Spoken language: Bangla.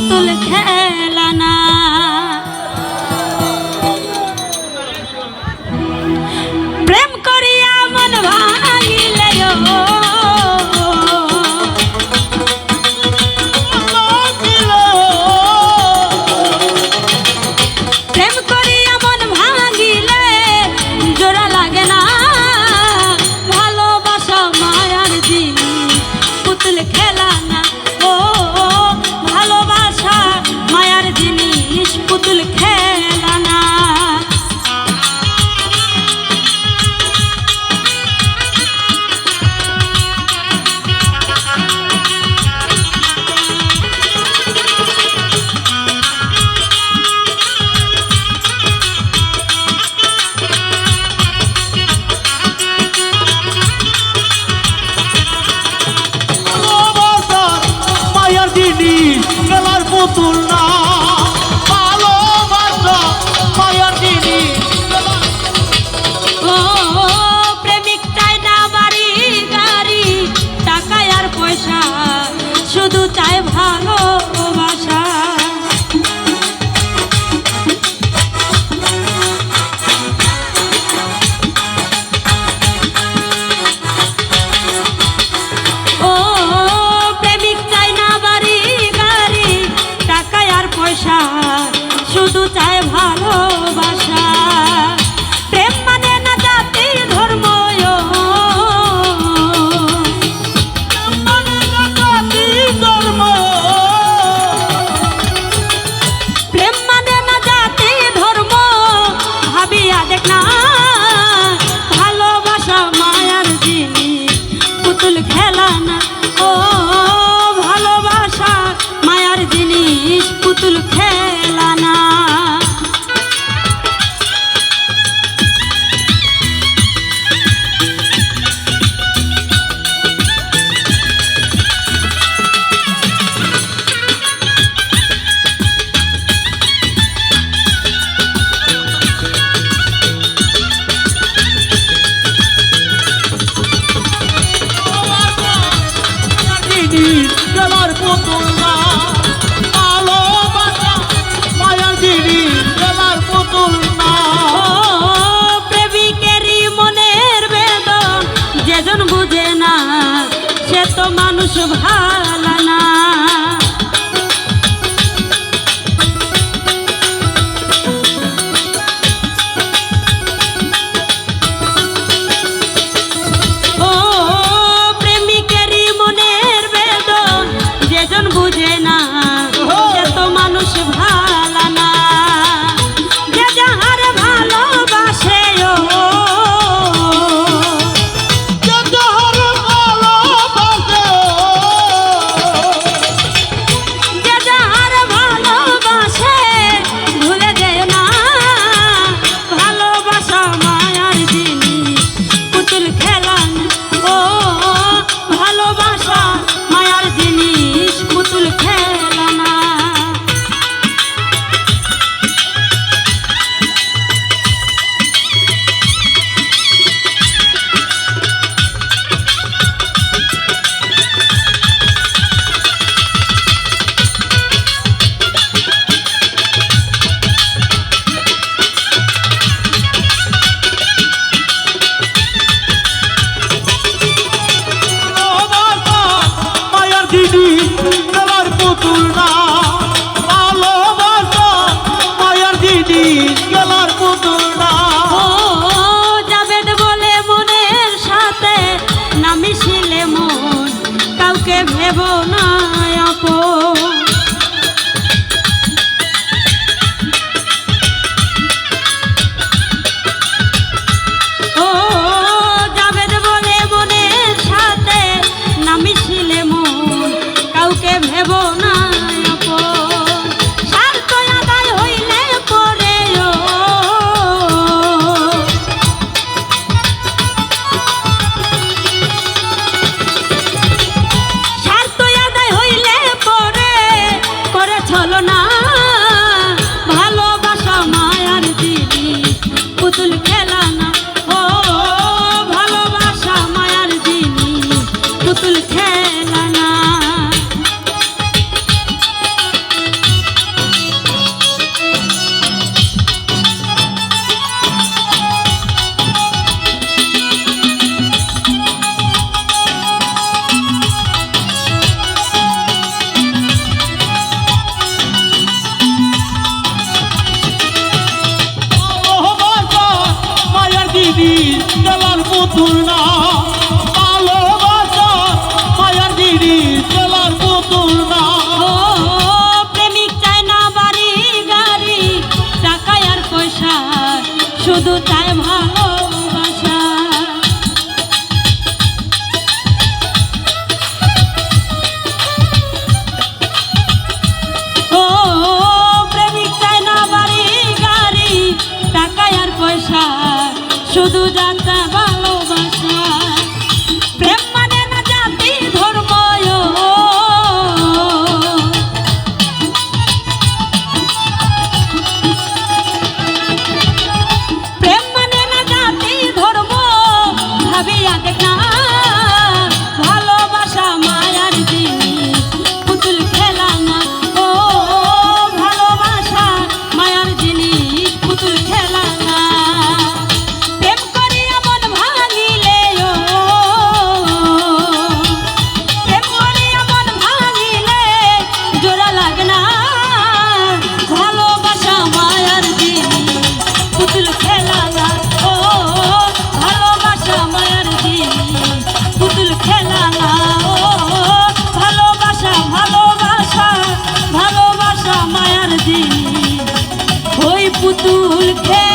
পুতুল খেলা জিনিস খেলার পুতুল না। চুল তুলনা, ভালোবাসা, মায়ার জিনিস গেলার পুতুল না যাবেন বলে মনের সাথে, না মিশিলে মন কাউকে ভেব না। খেলার পুতুল না। ভালোবাসা মায়ার দিদি খেলার পুতুল না। প্রেমিক চায় না বাড়ি গাড়ি টাকা আর পয়সা, শুধু চায় ভালো শুধু ডাক্তার দুলকে